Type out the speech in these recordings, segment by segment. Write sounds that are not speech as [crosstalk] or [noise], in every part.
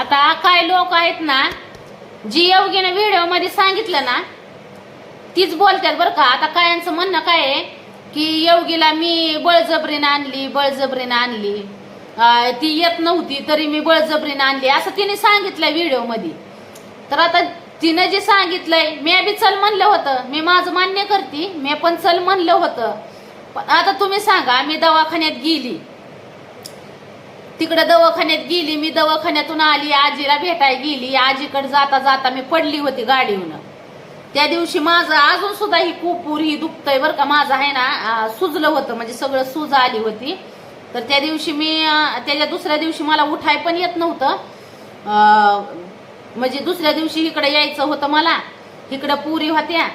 आता काय लोक आहेत ना जी योगीने व्हिडिओमध्ये सांगितलं ना तीच बोलतात बरं का. आता कायांचं म्हणणं काय आहे? की योगीला मी बळजबरीनं आणली बळजबरीनं आणली. ती येत नव्हती तरी मी बळजबरीनं आणली असं तिने सांगितलंय व्हिडिओमध्ये तर आता तिनं जे सांगितलंय मी बी चल म्हणलं होतं. मी माझं मान्य करते मी पण चल म्हणलं होतं. पण आता तुम्ही सांगा मी दवाखान्यात गेली. तिकडे दवाखान्यात गेली मी दवाखान्यातून आली आजीला भेटायला गेली आजीकडे जाता जाता मी पडली होती गाडीहून. त्या दिवशी माझं अजून सुद्धा ही कुपूर ही दुखतंय बरं का माझं आहे ना सुजलं होतं म्हणजे सगळं सूज आली होती. तर त्या दिवशी मी त्याच्या दुसऱ्या दिवशी मला उठाय पण येत नव्हतं. म्हणजे दुसऱ्या दिवशी इकडे यायचं होतं मला इकडं पुरी होत्या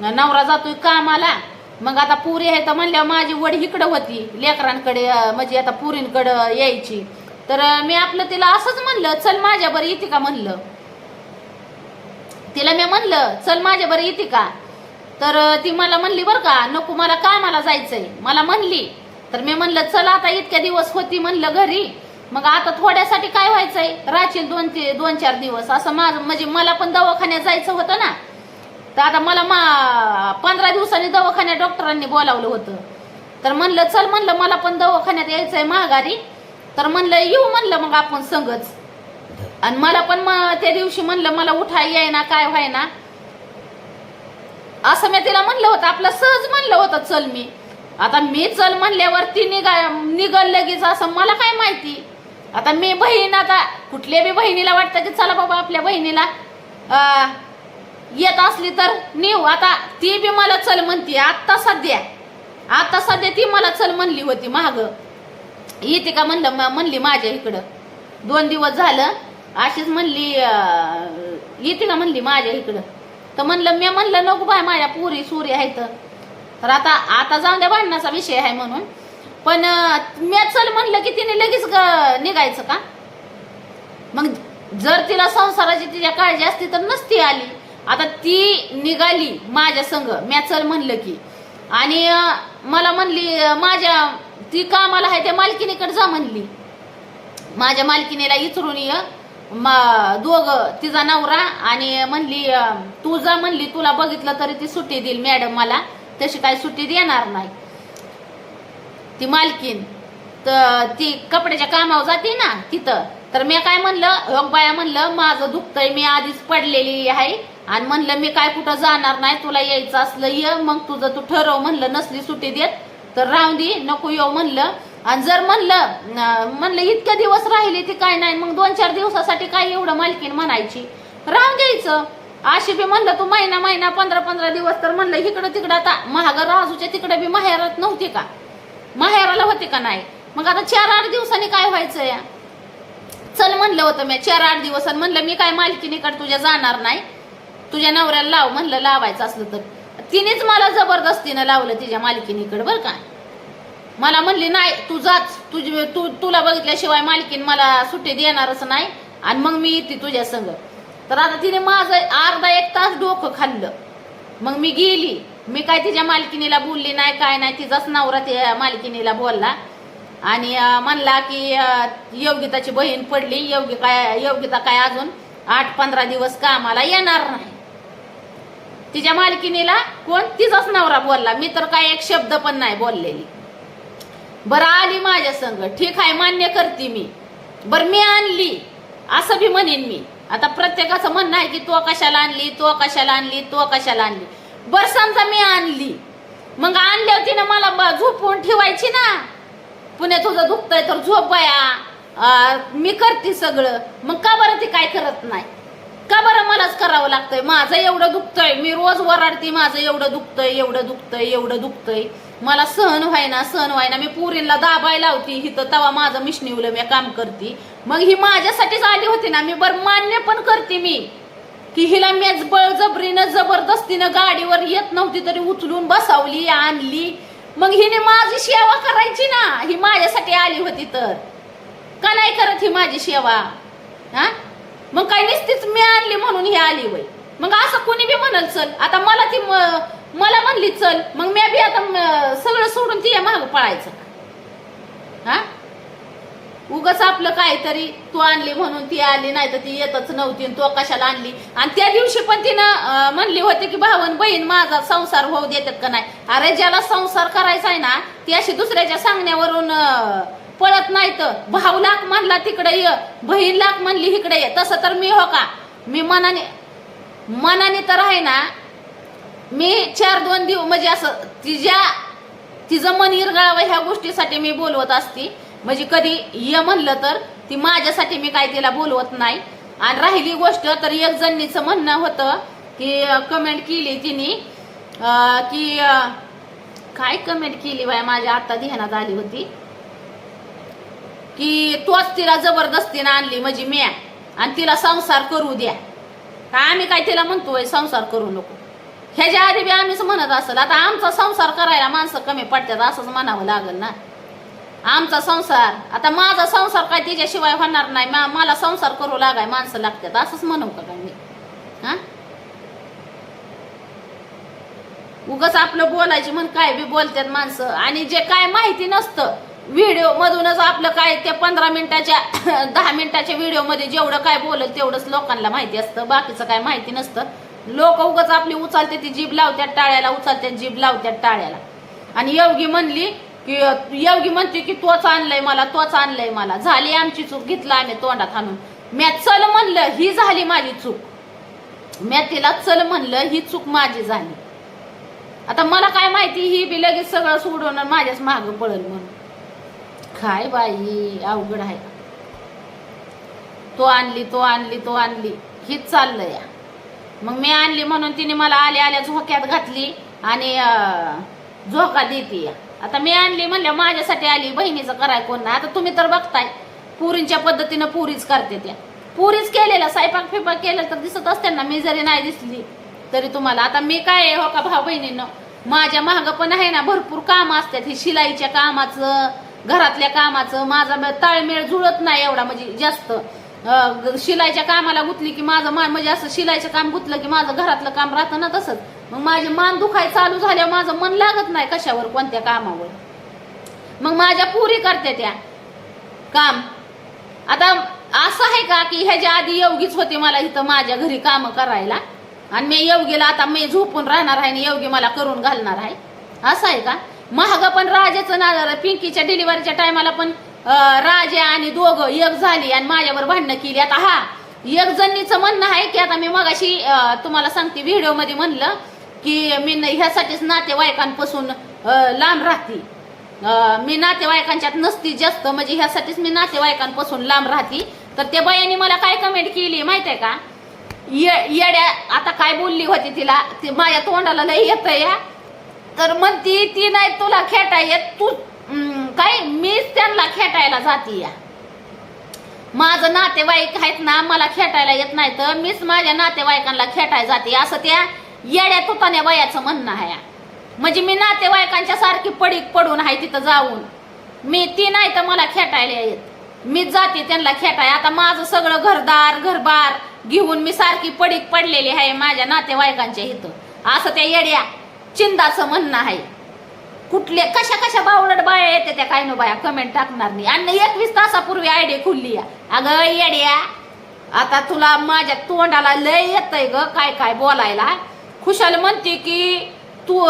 नवरा जातोय कामाला. मग आता पुरी आहे तर म्हणल्या माझी वड इकडं होती लेकरांकडे म्हणजे आता पुरींकडं यायची. तर मी आपलं तिला असंच म्हणलं चल माझ्या बरं येते का? म्हणलं. तिला मी म्हणलं चल माझ्या बरं येते का? तर ती मला म्हणली बरं का नको मला कामाला जायचंय. मला म्हणली. तर मी म्हणलं चल आता इतक्या दिवस होती म्हणलं घरी. मग आता थोड्यासाठी काय व्हायचंय? राहशील दोन ते दोन चार दिवस. असं माझं म्हणजे मला पण दवाखान्यात जायचं होतं ना. तर आता मला मा पंधरा दिवसांनी दवाखान्यात डॉक्टरांनी बोलावलं होतं. तर म्हणलं चल म्हणलं मला पण दवाखान्यात यायचंय महागारी तर म्हणलं येऊ म्हणलं मग आपण संगच. आणि मला पण मग त्या दिवशी म्हणलं मला उठाय येईना काय व्हायना. असं मी तिला म्हणलं होतं आपलं सहज म्हणलं होतं चल मी. आता मी चल म्हणल्यावर ती निघा निघल लगेच असं मला काय माहिती. आता मी बहीण आता कुठल्या बी बहिणीला वाटतं की चला बाबा आपल्या बहिणीला अं, येत असली तर नेऊ. आता ती बी मला चल म्हणते आत्ता सध्या. आता सध्या ती मला चल म्हणली होती महाग येते का म्हणलं म्हणली माझ्या इकडं. दोन दिवस झालं अशीच म्हणली येते का म्हणली माझ्या इकडं. तर म्हणलं मी म्हणलं नको बाय माझ्या पुरी सुरी आहेत. तर आता आता जाऊन द्या भांडणाचा विषय आहे म्हणून. पण मी चल म्हणलं की तिने लगेच निघायचं का? मग जर तिला संसाराची तिच्या काळजी असती तर नसती आली. आता ती निघाली माझ्या संग मॅचल चल म्हणलं की. आणि मला म्हणली माझ्या ती कामाला आहे त्या मालकिनीकडे जा म्हणली. माझ्या मालकिनीला इचरून ये. मा- दोघं तिचा नवरा आणि म्हणली तू जा म्हणली तुला बघितलं तरी ती सुट्टी देईल मॅडम मला. तशी काही सुट्टी देणार नाही. ती मालकीन तर ती कपड्याच्या कामावर जाते ना तिथं. तर मी काय म्हणलं हो बाया म्हणलं माझं दुखतंय मी आधीच पडलेली आहे. आणि म्हणलं मी काय कुठं जाणार नाही तुला यायचं असलं ये मग तुझं तू ठरव म्हणलं नसली सुट्टी देत. तर राहून दे नको येऊ म्हणलं. आणि जर म्हणलं म्हणलं इतके दिवस राहिले ती काय नाही मग दोन चार दिवसासाठी काय एवढं मालकीन म्हणायची? राहून द्यायचं. अशी बी म्हणलं तू महिना महिना पंधरा पंधरा दिवस तर म्हणलं इकडं तिकडं आता महाग राजूच्या तिकडे बी माहेरात नव्हती का? माहेराला होते का नाही? मग आता चार आठ दिवसांनी काय व्हायचं या चल म्हणलं होतं मी चार आठ दिवस म्हणलं मी काय मालकीनीकडे तुझ्या जाणार नाही. तुझ्या नवऱ्याला लाव म्हणलं लावायचं असलं तर. तिनेच मला जबरदस्तीनं लावलं तिच्या मालकीनीकडे बरं का. मला म्हणली नाही तू जाच. तुझी तू तुला बघितल्याशिवाय मालकीन मला सुट्टी देणारच नाही आणि मग मी येते तुझ्या संग. तर आता तिने माझं अर्धा एक तास डोकं खाल्लं. मग मी गेली. मी काय तिच्या मालकिनीला बोलली नाही काय नाही तिचाच नवरा त्या मालकिनीला बोलला. आणि म्हणला की योगिताची बहीण पडली योगी काय योगिता काय अजून? आठ पंधरा दिवस कामाला येणार नाही. तिच्या मालकिनीला कोण? तिचाच नवरा बोलला. मी तर काय एक शब्द पण नाही बोललेली. बरं आली माझ्या संग. ठीक आहे मान्य करते मी. बरं मी आणली. असं बी म्हणेन मी. आता प्रत्येकाचं म्हणणं आहे की तो कशाला आणली तो कशाला आणली तो कशाला आणली. बरं समजा मी आणली. मग आणल्यावर तिनं मला ब- झोपवून ठेवायची ना. पुण्यात तुझं दुखतंय तर झोप मी करते सगळं. मग का बरं ती काय करत नाही? का बरं मलाच करावं लागतंय? माझं एवढं दुखतंय. मी रोज वराडते माझं एवढं दुखतंय एवढं दुखतंय एवढं दुखतंय. मला सहन व्हायना सहन व्हायना. मी पुरीला दाबाय लावती. हिथं तवा माझं मिशनिवलं मी काम करते. मग ही माझ्यासाठीच आली होती ना मी बरं मान्य पण करते मी. की हिला मेच बळजबरीनं जबरदस्तीनं गाडीवर येत नव्हती तरी उचलून बसावली आणली. मग हिने माझी सेवा करायची ना? ही माझ्यासाठी आली होती तर. का नाही करत ही माझी सेवा? हा? मग काही नसतीच मी आणली म्हणून ही आली वय मग असं कोणी बी म्हणल चल. आता मला ती मला म्हणली चल. मग मी बी आता सगळं सोडून तिच्या माग पळायचं. का? हा? उगच आपलं काहीतरी तू आणली म्हणून ती आली नाही तर ती येतच नव्हती आणि तू कशाला आणली? आणि त्या दिवशी पण तिनं म्हणली होती की भावन बहीण माझा संसार होऊ देतात का नाही? अरे ज्याला संसार करायचा आहे ना ती अशी दुसऱ्याच्या सांगण्यावरून पळत नाही तर. भाऊ लाख म्हणला तिकडे ये. बहीण लाख म्हणली इकडे ये. तसं तर मी हो का? मी मनाने मनाने तर आहे ना मी चार दोन दिवस म्हणजे असं तिच्या तिचं मन इरगाळावं ह्या गोष्टीसाठी मी बोलवत असती. म्हणजे कधी ये म्हणलं तर ती माझ्यासाठी मी काय तिला बोलवत नाही. आणि राहिली गोष्ट तर एक जणीचं म्हणणं होतं की कमेंट केली तिने की काय कमेंट केली बाय माझ्या आता ध्यानात आली होती? की तोच तिला जबरदस्तीनं आणली म्हणजे म्या आणि तिला संसार करू द्या. का आम्ही काय तिला म्हणतोय? संसार करू नको. ह्याच्या आधी बी आम्हीच म्हणत असेल आता आमचा संसार करायला माणसं कमी पडतात असंच म्हणावं लागेल ना. आमचा संसार. आता माझा संसार काय तिच्याशिवाय होणार नाही. मा- मला संसार करू लागाय माणसं लागतात. असंच म्हणू का काय मी? हा? उगाच आपलं बोलायची म्हण काय बी बोलतात माणसं. आणि जे काय माहिती नसतं व्हिडिओ मधूनच आपलं काय त्या पंधरा मिनिटाच्या [coughs] दहा मिनिटाच्या व्हिडिओमध्ये जेवढं काय बोलत तेवढंच लोकांना माहिती असतं. बाकीचं काय माहिती नसतं. लोक उगाच आपली उचलते ती जीभ लावत्यात टाळ्याला उचलतात जीभ लावत्यात टाळ्याला. आणि योगी म्हणली की योगी म्हणते की तोच आणलंय मला तोच आणलंय मला. झाली आमची चूक घेतला आम्ही तोंडात आणून. म्या चल म्हणलं ही झाली माझी चूक. म्या तिला चल म्हणलं ही चूक माझी झाली. आता मला काय माहिती ही बी लगेच सगळं सोडून माझ्याच माग पडल म्हणून. काय बाई अवघड आहे. तो आणली तो आणली तो आणली. हीच चाललंय. या मग मी आणली म्हणून तिने मला आल्या आल्या झोक्यात घातली आणि झोका देते या. आता मी आणली म्हणल्या माझ्यासाठी आली बहिणीचं कराय कोण आता तुम्ही तर बघताय पुरींच्या पद्धतीनं पुरीच करते त्या. पुरीच केलेलं स्वयंपाक फिपाक केलं तर दिसत असते ना मी जरी नाही दिसली तरी तुम्हाला. आता मी काय आहे, हो का भाऊ बहिणीनं? माझ्या महाग पण आहे ना भरपूर काम असतात. हे शिलाईच्या कामाचं घरातल्या कामाचं माझा ताळमेळ जुळत नाही एवढा म्हणजे जास्त. शिलाईच्या कामाला गुतली की माझं मा- म्हणजे असं शिलाईचं काम गुतलं की माझं घरातलं काम राहतं ना तसंच. मग माझे मान दुखाय चालू झाल्यावर माझं मन लागत नाही कशावर कोणत्या कामावर. मग माझ्या पुरी करते त्या काम. आता असं आहे का की ह्याच्या आधी योगीच होते मला इथं माझ्या घरी काम करायला? आणि मी योगीला आता मी झोपून राहणार आहे आणि योगी मला करून घालणार आहे. असं आहे का? महाग पण राजाचं ना पिंकीच्या डिलिव्हरीच्या टायमाला पण राजा आणि दोघं एक झाली आणि माझ्यावर भांडणं केली. आता हा एक जणीचं म्हणणं आहे की आता मी मगाशी तुम्हाला सांगते व्हिडिओमध्ये म्हणलं की मी ह्यासाठीच नातेवाईकांपासून लांब राहते. मी नातेवाईकांच्यात नसती जास्त म्हणजे ह्यासाठीच मी नातेवाईकांपासून लांब राहते. तर त्या बायाने मला काय कमेंट केली माहीत आहे का? ये- येड्या आता काय बोलली होती तिला? ती माझ्या तोंडाला लय येत या तर म्हणती ती नाही तुला खेटा येत. तू काय? मीच त्यांना खेटायला जाते या. माझं नातेवाईक आहेत ना मला खेटायला येत नाही तर मीच माझ्या नातेवाईकांना खेटायला जाते असं त्या येड्या तुतान्या वयाचं म्हणणं आहे. म्हणजे मी नातेवाईकांच्या सारखी पडीक पडून आहे तिथं जाऊन. मी ती नाही तर मला खेटायला येत. मी जाते त्यांना खेटाय. आता माझं सगळं घरदार घरबार घेऊन मी सारखी पडीक पडलेली आहे माझ्या नातेवाईकांच्या इथं. असं त्या येड्या चिंदाचं म्हणणं आहे. कुठले कशा कशा बावळट बाया येते त्या काय नो बाया? कमेंट टाकणार नाही. आणि एकवीस तासापूर्वी आयडी खुलली या. अगं येड्या आता तुला माझ्या तोंडाला लय येतंय ग. काय काय बोलायला? खुशाल म्हणते की तू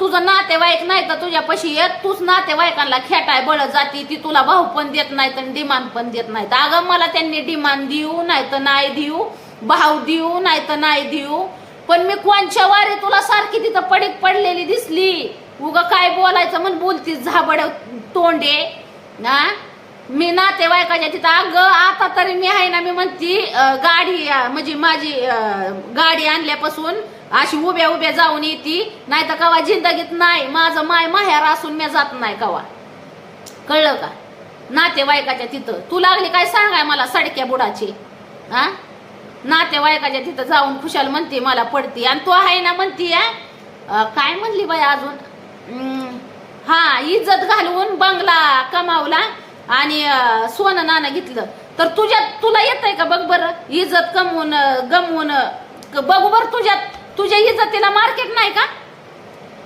तुझं नातेवाईक नाही तर तुझ्यापाशी येत तूच नातेवाईकांना खेटाय बळ जाती. ती तुला भाऊ पण देत नाही तर डिमांड पण देत नाही तर अगं मला त्यांनी डिमांड देऊ नाही तर नाही देऊ. भाव देऊ नाही तर नाही देऊ. पण मी कोणच्या वारी तुला सारखी तिथं पडीक पडलेली दिसली? उग काय बोलायचं म्हण बोलतीस झाबड तोंडे. ना मी नातेवाईकाच्या तिथं. अगं आता तरी मी आहे ना मी म्हणती गाडी म्हणजे माझी गाडी आणल्यापासून अशी उभ्या उभ्या जाऊन येते. नाही तर कवा जिंदगीत नाही माझं माय माहेर असून मी जात नाही कवा. कळलं का? नातेवाईकाच्या तिथं. तू लागली काय सांगाय मला सडक्या बुडाची? हा नातेवाईकाच्या तिथं जाऊन खुशाल म्हणते मला पडते. आणि तू आहे ना म्हणती या काय म्हणली बाई अजून? हा इज्जत घालवून बंगला कमावला आणि सोनं नाणं घेतलं. तर तुझ्यात तुला येत आहे का बघ बरं? इज्जत कमवून गमवून बघ बघू बरं तुझ्यात. तुझ्या इज्जतीला मार्केट नाही का?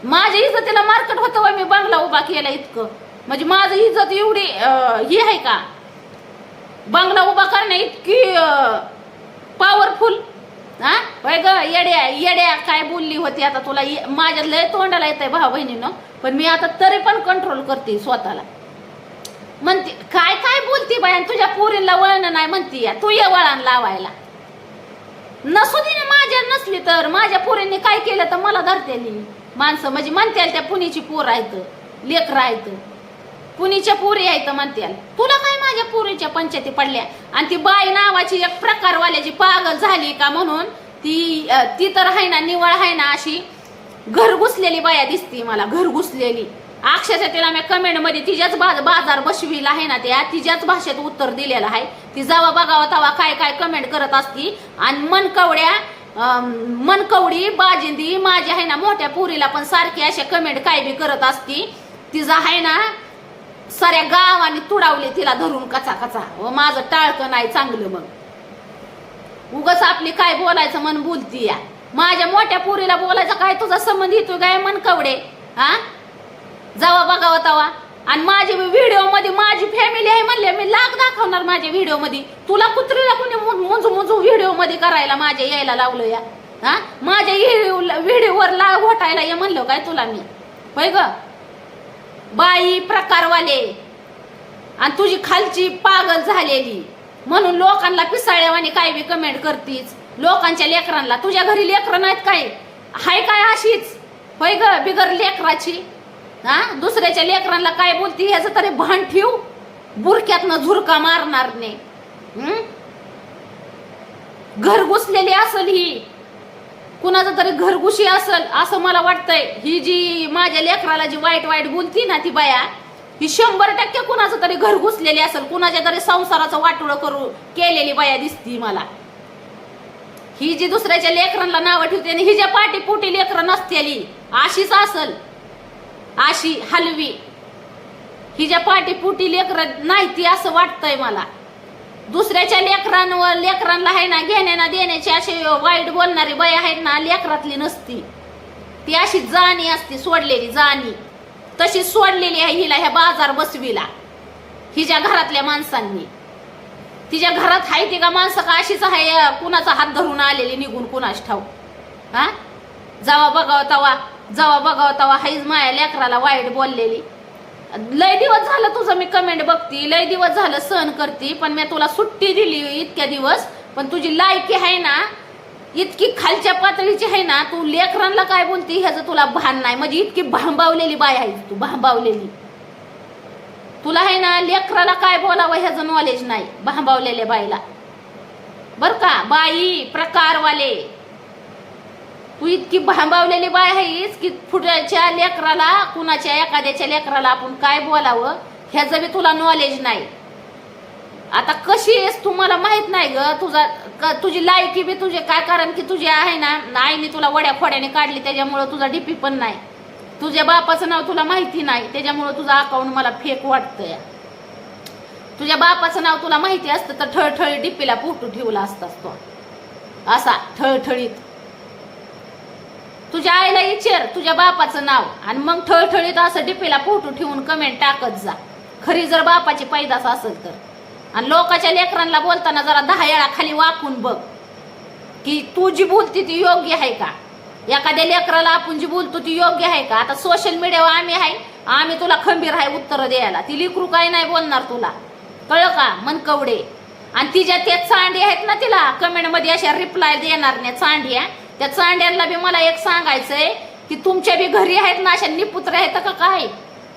माझ्या इज्जतीला मार्केट होतं वय मी बंगला उभा केला इतकं. म्हणजे माझं इज्जत एवढी ही आहे का? बंगला उभा करणे इतकी पॉवरफुल हा? वय ग येड्या येड्या काय बोलली होती आता तुला? माझ्या लय तोंडाला येत आहे भाऊ बहिणीनं. पण मी आता तरी पण कंट्रोल करते स्वतःला. म्हणते काय काय बोलती बाया तुझ्या पोरीला वळण नाही म्हणती तू ये वळण लावायला. नसू दे ना माझ्या नसली तर. माझ्या पोरींनी काय केलं तर मला धरतेली माणसं म्हणजे म्हणते त्या पुनीची पोर आहेत लेकर आहेत. पुनीच्या पोरी आहेत म्हणत्याल तुला काय माझ्या पोरीच्या पंचायती पडल्या? आणि ती बाई नावाची एक प्रकारवाल्याची पागल झाली का म्हणून ती ती तर आहे ना निवळ आहे ना अशी घर घुसलेली बाया दिसती मला घर घुसलेली अक्षरशः तिला मी कमेंटमध्ये तिच्याच बाज बाजार बसविला आहे ना त्या तिच्याच भाषेत उत्तर दिलेलं आहे. ती जावा बघावा तवा काय काय कमेंट करत असती. आणि मनकवड्या मनकवडी बाजिंदी माझी आहे ना मोठ्या पुरीला पण सारखी अशा कमेंट काय बी करत असती. तिचा आहे ना साऱ्या गावाने तुडावले तिला धरून कचा कचा. व माझं टाळकं नाही चांगलं मग. उगच आपली काय बोलायचं मन बोलती या. माझ्या मोठ्या पुरीला बोलायचं काय तुझा संबंध येतो काय मनकवडे? हा? जावा बघावं तवा. आणि माझी व्हिडिओमध्ये माझी फॅमिली आहे म्हणले मी लाग दाखवणार माझ्या व्हिडिओमध्ये तुला कुत्रीला कुणी मुंजू मुंजू व्हिडिओमध्ये करायला माझ्या यायला लावलं या. हा? माझ्या व्हिडिओवर ला घोटायला ये म्हणलं काय तुला मी? होय ग? बाई प्रकारवाले. आणि तुझी खालची पागल झालेली. म्हणून लोकांना पिसाळ्यावानी काय बी कमेंट करतीच लोकांच्या लेकरांना. तुझ्या घरी लेकरं नाहीत काय? हाय काय अशीच? होय ग? बिगर लेकराची? हा? दुसऱ्याच्या लेकरांना काय बोलती? ह्याचं तरी भान ठेव. बुरक्यातनं झुरका मारणार नाही. घर घुसलेली असल ही. कुणाचं तरी घरघुशी असल असं मला वाटतंय. ही जी माझ्या लेकराला जी वाईट वाईट बोलती ना ती बाया ही शंभर टक्के कुणाचं तरी घर घुसलेली असेल. कुणाच्या तरी संसाराचं वाटोळं करू केलेली बाया दिसती मला. ही जी दुसऱ्याच्या लेकरांना नावं ठेवते आणि हिच्या पाठी पोटी लेकरं नसतेली अशीच असल. अशी हलवी. हिच्या ज्या पोटी लेकरं नाही ती असं वाटतंय मला. दुसऱ्याच्या लेकरांवर लेकरांना आहे ना घेण्याना देण्याची अशी वाईट बोलणारी बाई आहेत ना लेकरातली नसती. ती अशी जाणी असते सोडलेली जाणी. तशी सोडलेली आहे हिला ह्या बाजार बसवीला. हिच्या घरातल्या माणसांनी. तिच्या घरात आहे ती का माणसं का अशीच आहे कुणाचा हात धरून आलेली निघून कुणाच ठाऊ हा? जावा बघावा तवा. जावा बघाव तवा हाईज माया लेकराला वाईट बोललेली. लय दिवस झालं तुझं मी कमेंट बघती लय दिवस झालं सहन करती पण मी तुला सुट्टी दिली इतक्या दिवस पण तुझी लायकी आहे ना इतकी खालच्या पातळीची आहे ना तू लेकरांना काय बोलती ह्याचं तुला भान नाही. म्हणजे इतकी भांबावलेली बाय आहे तू भांबावलेली. तुला आहे ना लेकराला काय बोलावं ह्याचं नॉलेज नाही भांबावलेल्या बाईला. बर का? बाई प्रकारवाले. तू इतकी भांबावलेली बाय आहेस की पुढच्या लेकराला कुणाच्या एखाद्याच्या लेकराला आपण काय बोलावं ह्याचं बी तुला नॉलेज नाही. आता कशी आहेस तुम्हाला माहीत नाही ग तुझा क- तुझी लायकी बी तुझे काय कारण की तुझी आहे ना आईने तुला वड्या फोड्याने काढली त्याच्यामुळं तुझा डीपी पण नाही. तुझ्या बापाचं नाव तुला माहिती नाही त्याच्यामुळं तुझं अकाउंट मला फेक वाटतंय. तुझ्या बापाचं नाव तुला माहिती असतं तर ठळठळी डिप्पीला फोटो ठेवला असतास तो. असा ठळठळीत. तुझ्या आईला विचार तुझ्या बापाचं नाव. आणि मग ठळठळीत असं डिपीला फोटो ठेवून कमेंट टाकत जा. खरी जर बापाची पैदास असेल तर. आणि लोकांच्या लेकरांना बोलताना जरा दहा वेळा खाली वाकून बघ. की तू जी बोलती ती योग्य आहे का? एखाद्या लेकराला आपण जी बोलतो ती योग्य आहे का? आता सोशल मीडियावर आम्ही आहे. आम्ही तुला खंबीर आहे उत्तर द्यायला. ती लिकरू काय नाही बोलणार तुला. कळलं का? मन कवडे. आणि तिच्या त्या चांडी आहेत ना तिला कमेंटमध्ये अशा रिप्लाय देणार नाही चांड्या त्या चांड्यांना बी मला एक सांगायचंय की तुमच्या बी घरी आहेत ना अशा निपुत्र आहेत का काय?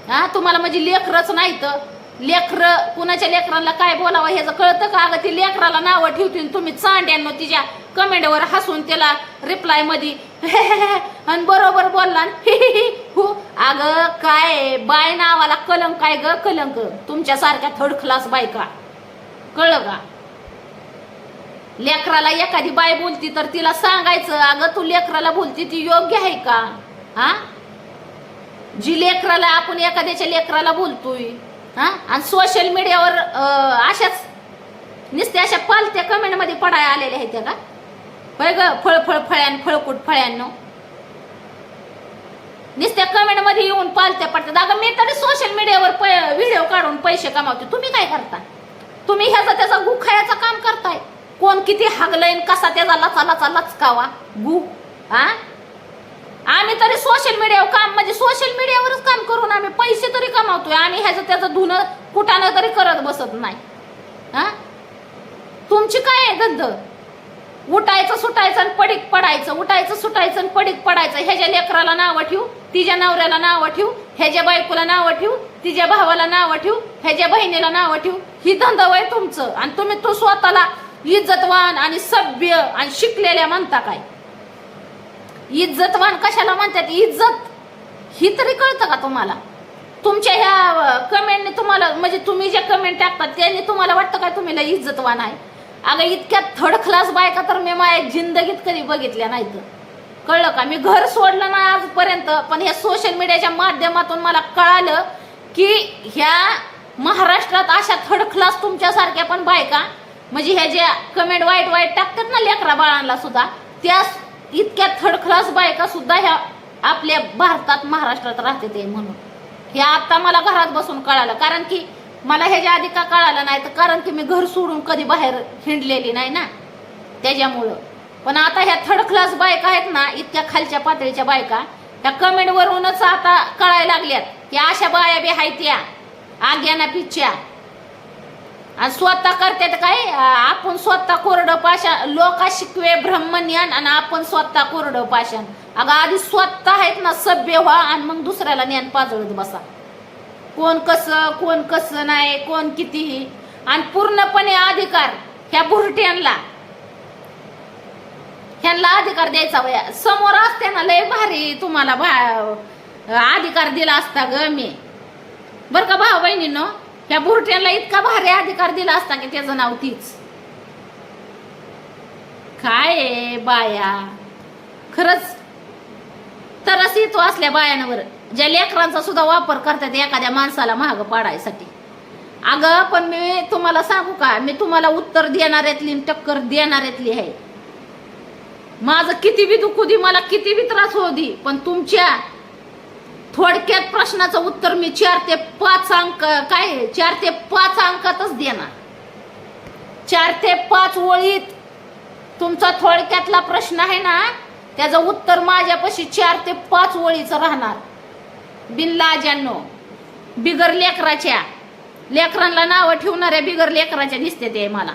हा तुम्हाला म्हणजे लेकरच नाही तर. लेकर कुणाच्या लेकरांना काय बोलावं ह्याचं कळतं का? अगं ती लेकराला नावं ठेवतील. तुम्ही चांड्यांनो तिच्या कमेंटवर हसून त्याला रिप्लायमध्ये आणि बरोबर बोलला हो. अगं काय? बाय नावाला कलंक काय ग कलंक. तुमच्यासारख्या थर्ड क्लास बायका. कळलं का? लेकराला एखादी बाय बोलती तर तिला सांगायचं अगं तू लेकराला बोलती ती योग्य आहे का? हा? जी लेकराला आपण एखाद्याच्या लेकराला बोलतोय हा? आणि सोशल मीडियावर अशाच नुसत्या अशा पालत्या कमेंटमध्ये पडाय आलेल्या आहेत त्या का? होय ग फळ फळ्यान फळकूट फळ्यांनो. नुसत्या कमेंटमध्ये येऊन पालत्या पडतात. अगं मी तरी सोशल मीडियावर व्हिडिओ काढून पैसे कमावते. तुम्ही काय करता? तुम्ही ह्याचा त्याचा गुख कोण किती हागलंय आणि कसा त्याचा लचा लचा लचकावा? गु. हा आम्ही तरी सोशल मीडियावर काम म्हणजे सोशल मीडियावरच काम करून आम्ही पैसे तरी कमावतोय. आम्ही ह्याचं त्याचं धुणं कुठानं तरी करत बसत नाही. हा तुमची काय आहे धंद उठायचं सुटायचं आणि पडीक पडायचं. उठायचं सुटायचं आणि पडीक पडायचं. ह्याच्या लेकराला नावं ठेवू तिच्या नवऱ्याला नावं ठेवू ह्याच्या बायकोला नावं ठेवू तिच्या भावाला नावं ठेवू ह्याच्या बहिणीला नावं ठेवू. ही धंदा वय तुमचं. आणि तुम्ही तो स्वतःला इज्जतवान आणि सभ्य आणि शिकलेल्या म्हणता काय? इज्जतवान कशाला म्हणतात? इज्जत? ही तरी कळतं का तुम्हाला? तुमच्या ह्या कमेंटने तुम्हाला म्हणजे तुम्ही ज्या कमेंट टाकतात त्यांनी तुम्हाला वाटतं काय तुम्ही इज्जतवान आहे? अगं इतक्या थर्ड क्लास बायका तर मी माझ्या जिंदगीत कधी बघितल्या नाहीत. कळलं का? मी घर सोडलं ना आजपर्यंत पण ह्या सोशल मीडियाच्या माध्यमातून मला कळालं की ह्या महाराष्ट्रात अशा थर्ड क्लास तुमच्यासारख्या पण बायका म्हणजे ह्या ज्या कमेंट वाईट वाईट टाकतात ना लेकरा बाळांना सुद्धा त्या इतक्या थर्ड क्लास बायका सुद्धा ह्या आपल्या भारतात महाराष्ट्रात राहते ते म्हणून. हे आता मला घरात बसून कळालं. कारण की मला ह्याच्या आधी का कळालं नाही तर कारण की मी घर सोडून कधी बाहेर हिंडलेली नाही ना त्याच्यामुळं. पण आता ह्या थर्ड क्लास बायका आहेत ना इतक्या खालच्या पातळीच्या बायका त्या कमेंटवरूनच आता कळायला लागल्यात की अशा बाया बी आहेत त्या आग्याना पिच्या आणि स्वतः करतात काय? आपण स्वतः कोरडं पाषाण. लोका शिकवे ब्रह्मज्ञान आणि आपण स्वतः कोरडं पाषाण. अगं आधी स्वतः आहेत ना सभ्य व्हा आणि मग दुसऱ्याला ज्ञान पाजळत बसा. कोण कसं कोण कसं नाही कोण कितीही. आणि पूर्णपणे अधिकार ह्या बुरट्यांना ह्यांना अधिकार द्यायचा वया. समोर असते ना लय भारी तुम्हाला भा- अधिकार दिला असता ग मी. बर का भाऊ बहिणींनो ह्या बुरट्याला इतका भारी अधिकार दिला असता की त्याचं नाव तीच. काय बाया? खरंच तरच येतो असल्या बायांवर ज्या लेकरांचा सुद्धा वापर करतात एखाद्या माणसाला महाग पाडायसाठी. अगं पण मी तुम्हाला सांगू का? मी तुम्हाला उत्तर देणाऱ्यातली टक्कर देणाऱ्यातली आहे. माझं किती बी दुखू दे मला किती बी त्रास होऊ दे पण तुमच्या थोडक्यात प्रश्नाचं उत्तर मी चार ते पाच अंक काय चार ते पाच अंकातच देणार. चार ते पाच ओळीत तुमचा थोडक्यातला प्रश्न आहे ना त्याचं उत्तर माझ्यापाशी चार ते पाच ओळीचं राहणार. बिनलाजांनो बिगर लेकराच्या लेकरांना नावं ठेवणाऱ्या बिगर लेकराच्या दिसते ते मला.